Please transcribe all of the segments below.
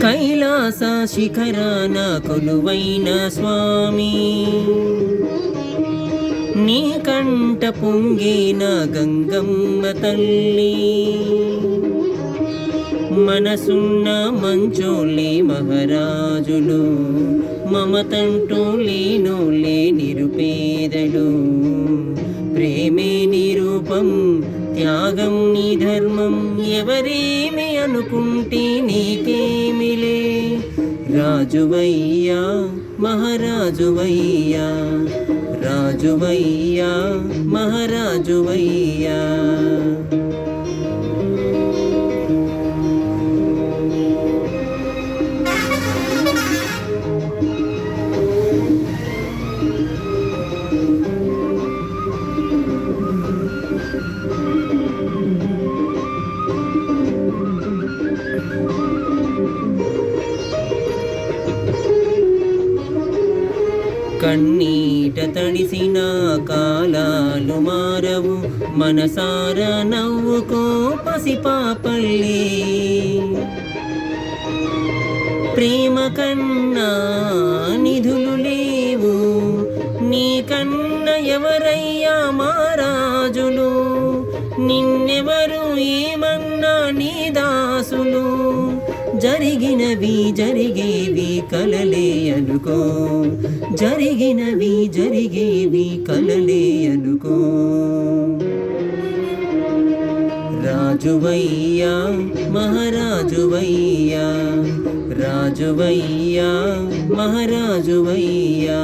కైలాస శిఖరాన కొలువైన స్వామి. నీ కంట పొంగిన గంగమ్మ తల్లి. మనసున్న మంచోళ్ళే మహారాజులు. మమతంటూ లేనోళ్ళే నిరుపేదలు. ప్రేమే నిరూపం త్యాగం నీ ధర్మం ఎవరేమి అనుకుంటే నీకేమిలే రాజువయ్యా మహారాజువయ్యా రాజువయ్యా మహారాజువయ్యా కన్నీట తడిసిన కాలాలు మారవు. మనసార నవ్వుకో పసిపాపల్లి. ప్రేమ కన్నా నిధులు లేవు. నీ కన్న ఎవరయ్యా మారాజులు నిన్నెవరు ఏమన్నా నీ దాసులు? జరిగినవి జరిగేవి కలలే అనుకో. జరిగినవి జరిగేవి కలలే అనుకో. రాజువయ్యా మహారాజువయ్యా రాజువయ్యా మహారాజువయ్యా.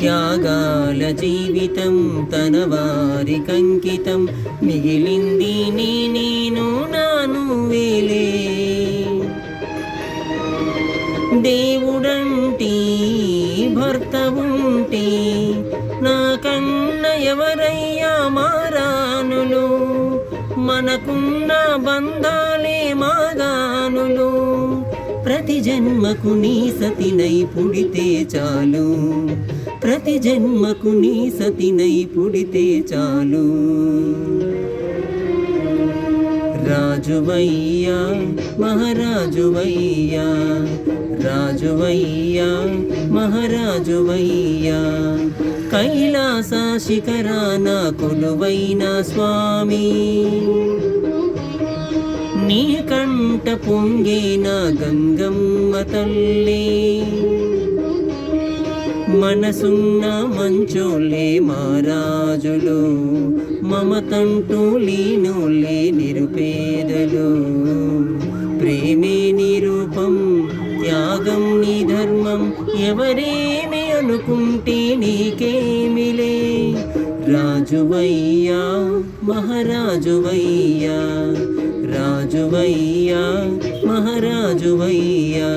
త్యాగాల జీవితం తన వారి కంకితం మిగిలింది నీ నేను నాను వేలే దేవుడంటే భర్త ఉంటే నాకన్న ఎవరయ్యా మారానులు మనకున్న బంధాలే మాగానులు ప్రతి జన్మకు నీ సతినై పుడితే చాలు. ప్రతి జన్మకు నీ సతినై పుడితే చాలు. రాజువయ్యా మహారాజువయ్యా రాజువయ్యా మహారాజువయ్యా కైలాస శిఖరాన కొలువైన స్వామి. నీ కంట పొంగేన గంగమ్మ తల్లి. మనసున్న మంచోళ్ళే మారాజులు మమతంటూ లీనులే నిరుపేదలు. ప్రేమే నిరూపం త్యాగం నీ ధర్మం ఎవరేమి అనుకుంటే నీకేమిలే రాజువయ్యా మహారాజువయ్యా రాజువయ్యా మహారాజువయ్యా.